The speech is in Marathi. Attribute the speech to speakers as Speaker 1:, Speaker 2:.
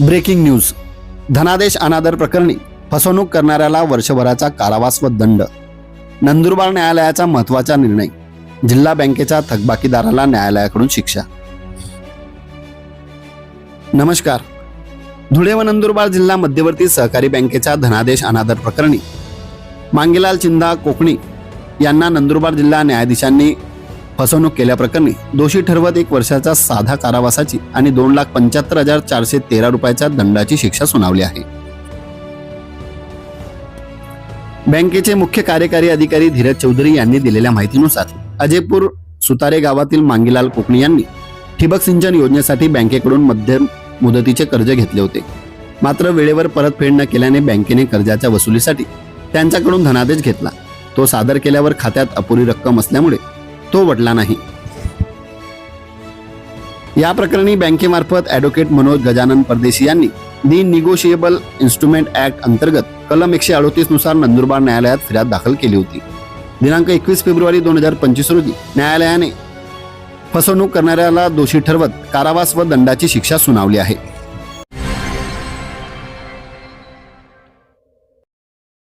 Speaker 1: Breaking news. धनादेश अनादर प्रकरणी फसवणूक करणाऱ्याला वर्षभराचा कारावास व दंड. नंदुरबार न्यायालयाचा महत्त्वाचा निर्णय. जिल्हा बँकेच्या थकबाकीदाराला न्यायालयाकडून शिक्षा. नमस्कार. धुळे व नंदुरबार जिल्हा मध्यवर्ती सहकारी बँकेच्या धनादेश अनादर प्रकरणी मांगेलाल चिंदा कोकणी यांना नंदुरबार जिल्हा न्यायाधीशांनी फसवणूक केल्याप्रकरणी दोषी ठरवत एक वर्षाचा साधा कारावासाची आणि दोन लाख पंच्याहत्तर हजार चारशे तेरा रुपयाच्या दंडाची शिक्षा सुनावली आहे. बँकेचे मुख्य कार्यकारी अधिकारी धीरज चौधरी यांनी दिलेल्या माहितीनुसार अजयपूर सुतारे गावातील मांगीलाल कोकणी यांनी ठिबक सिंचन योजनेसाठी बँकेकडून मध्यम मुदतीचे कर्ज घेतले होते. मात्र वेळेवर परतफेड न केल्याने बँकेने कर्जाच्या वसुलीसाठी त्यांच्याकडून धनादेश घेतला. तो सादर केल्यावर खात्यात अपुरी रक्कम असल्यामुळे तो वटला नाही. या प्रकरणी बँकेमार्फत ॲडव्होकेट मनोज गजानन परदेशी यांनी दी निगोशिएबल इन्स्ट्रुमेंट ऍक्ट अंतर्गत कलम एकशे अडोतीसनुसार नंदुरबार न्यायालयात फिर्याद दाखल केली होती. दिनांक एकवीस फेब्रुवारी दोन हजार पंचवीस रोजी न्यायालयाने फसवणूक करणाऱ्याला दोषी ठरवत कारावास व दंडाची शिक्षा सुनावली आहे.